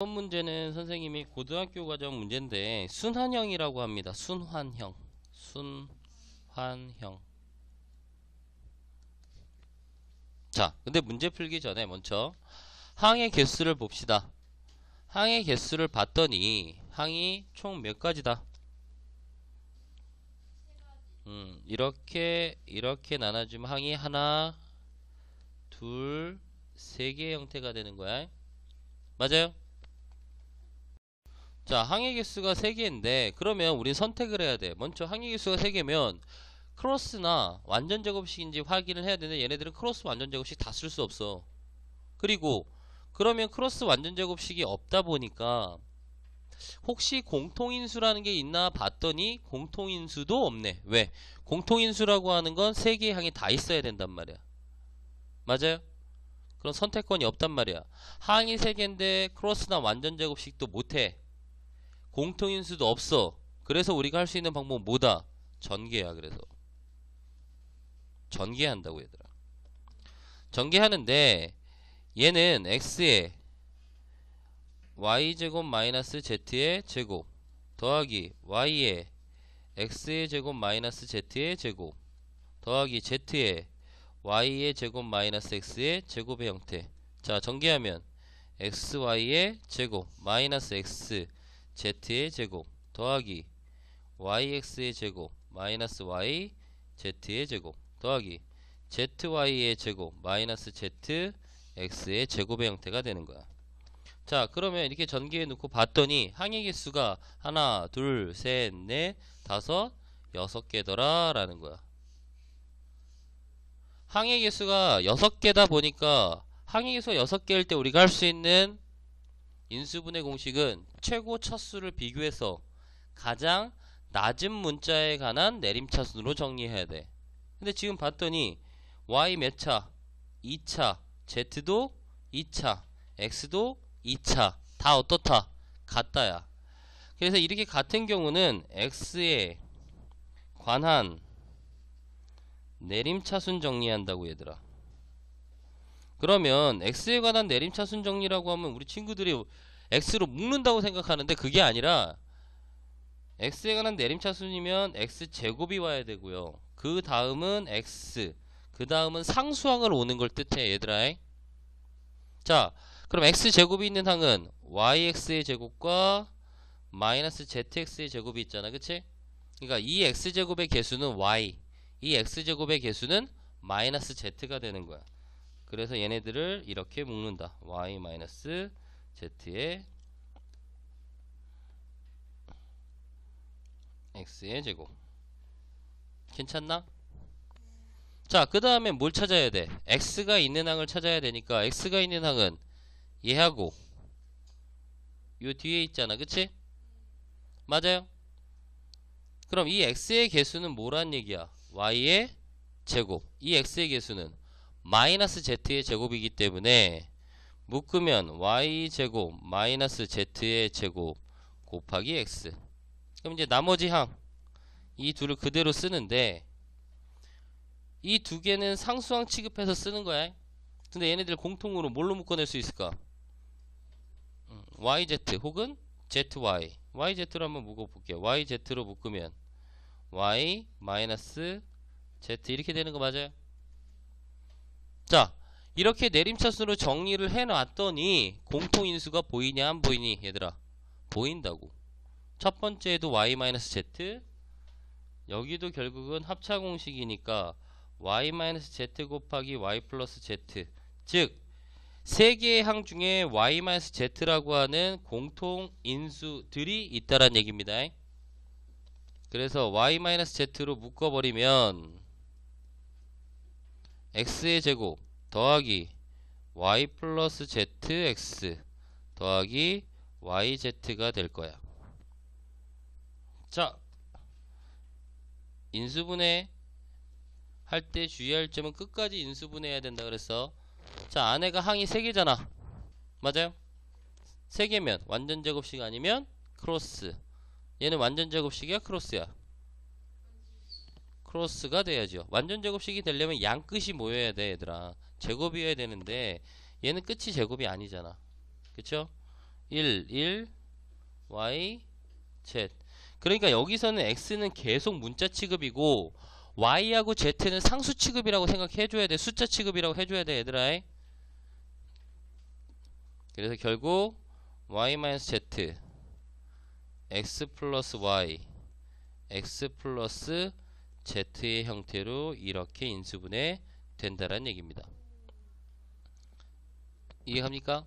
이번 문제는 선생님이 고등학교 과정 문제인데 순환형이라고 합니다. 순환형. 순환형. 자, 근데 문제 풀기 전에 먼저 항의 개수를 봅시다. 항의 개수를 봤더니 항이 총 몇 가지다? 음, 이렇게 이렇게 나눠주면 항이 하나, 둘, 세 개의 형태가 되는 거야. 맞아요? 자, 항의 개수가 3개인데 그러면 우리 선택을 해야 돼. 먼저 항의 개수가 3개면 크로스나 완전 제곱식인지 확인을 해야 되는데 얘네들은 크로스 완전 제곱식 다 쓸 수 없어. 그리고 그러면 크로스 완전 제곱식이 없다 보니까 혹시 공통인수라는 게 있나 봤더니 공통인수도 없네. 왜? 공통인수라고 하는 건 3개의 항이 다 있어야 된단 말이야. 맞아요? 그런 선택권이 없단 말이야. 항이 3개인데 크로스나 완전 제곱식도 못해. 공통인수도 없어. 그래서 우리가 할 수 있는 방법은 뭐다? 전개야. 그래서 전개한다고 얘들아. 전개하는데 얘는 x에 y제곱 마이너스 z의 제곱 더하기 y에 x의 제곱 마이너스 z의 제곱 더하기 z에 y의 제곱 마이너스 x의 제곱의 형태 자 전개하면 xy의 제곱 마이너스 x z의 제곱 더하기 yx의 제곱 마이너스 y z의 제곱 더하기 zy의 제곱 마이너스 z x의 제곱의 형태가 되는 거야. 자 그러면 이렇게 전개해 놓고 봤더니 항의 개수가 하나 둘셋넷 다섯 여섯 개더라 라는 거야. 항의 개수가 여섯 개다 보니까 항의 개수가 여섯 개일 때 우리가 할 수 있는 인수분해 공식은 최고 차수를 비교해서 가장 낮은 문자에 관한 내림차순으로 정리해야 돼. 근데 지금 봤더니 y 몇 차? 2차. z도 2차. x도 2차. 다 어떻다? 같다야. 그래서 이렇게 같은 경우는 x에 관한 내림차순 정리한다고 얘들아. 그러면 x에 관한 내림차순 정리라고 하면 우리 친구들이 x로 묶는다고 생각하는데 그게 아니라 x에 관한 내림차순이면 x제곱이 와야 되고요. 그 다음은 x 그 다음은 상수항을 오는 걸 뜻해 얘들아 자 그럼 x제곱이 있는 항은 yx의 제곱과 마이너스 zx의 제곱이 있잖아 그치? 그러니까 이 x제곱의 개수는 y 이 x제곱의 개수는 마이너스 z가 되는 거야 그래서 얘네들을 이렇게 묶는다 y 마이너스 z의 x의 제곱 괜찮나? 자, 그 다음에 뭘 찾아야 돼? x가 있는 항을 찾아야 되니까 x가 있는 항은 얘하고 요 뒤에 있잖아. 그치? 맞아요? 그럼 이 x의 개수는 뭐란 얘기야? y의 제곱. 이 x의 개수는 마이너스 z의 제곱이기 때문에 묶으면 y제곱 마이너스 z의 제곱 곱하기 x. 그럼 이제 나머지 항 이 둘을 그대로 쓰는데 이 두 개는 상수항 취급해서 쓰는 거야. 근데 얘네들 공통으로 뭘로 묶어낼 수 있을까? 음, yz 혹은 zy. yz로 한번 묶어볼게요. yz로 묶으면 y 마이너스 z 이렇게 되는 거 맞아요? 자, 이렇게 내림차순으로 정리를 해놨더니 공통인수가 보이냐 안 보이니 얘들아? 보인다고. 첫 번째에도 y 마이너스 z 여기도 결국은 합차 공식이니까 y-z 곱하기 y 플러스 z 즉 세 개의 항 중에 y-z라고 하는 공통 인수들이 있다란 얘기입니다. 그래서 y-z로 묶어버리면 x의 제곱 더하기 y 플러스 zx 더하기 yz가 될 거야. 자, 인수분해 할 때 주의할 점은 끝까지 인수분해해야 된다 그랬어. 자, 안에가 항이 3개잖아. 맞아요? 3개면 완전 제곱식 아니면 크로스. 얘는 완전 제곱식이야, 크로스야? 크로스가 돼야죠. 완전 제곱식이 되려면 양 끝이 모여야 돼, 얘들아. 제곱이어야 되는데 얘는 끝이 제곱이 아니잖아. 그쵸? 1 1 y z 그러니까 여기서는 x는 계속 문자 취급이고 y하고 z는 상수 취급이라고 생각해 줘야 돼 숫자 취급이라고 해 줘야 돼 얘들아 그래서 결국 y-z x 플러스 y x 플러스 z의 형태로 이렇게 인수분해 된다라는 얘기입니다. 이해갑니까?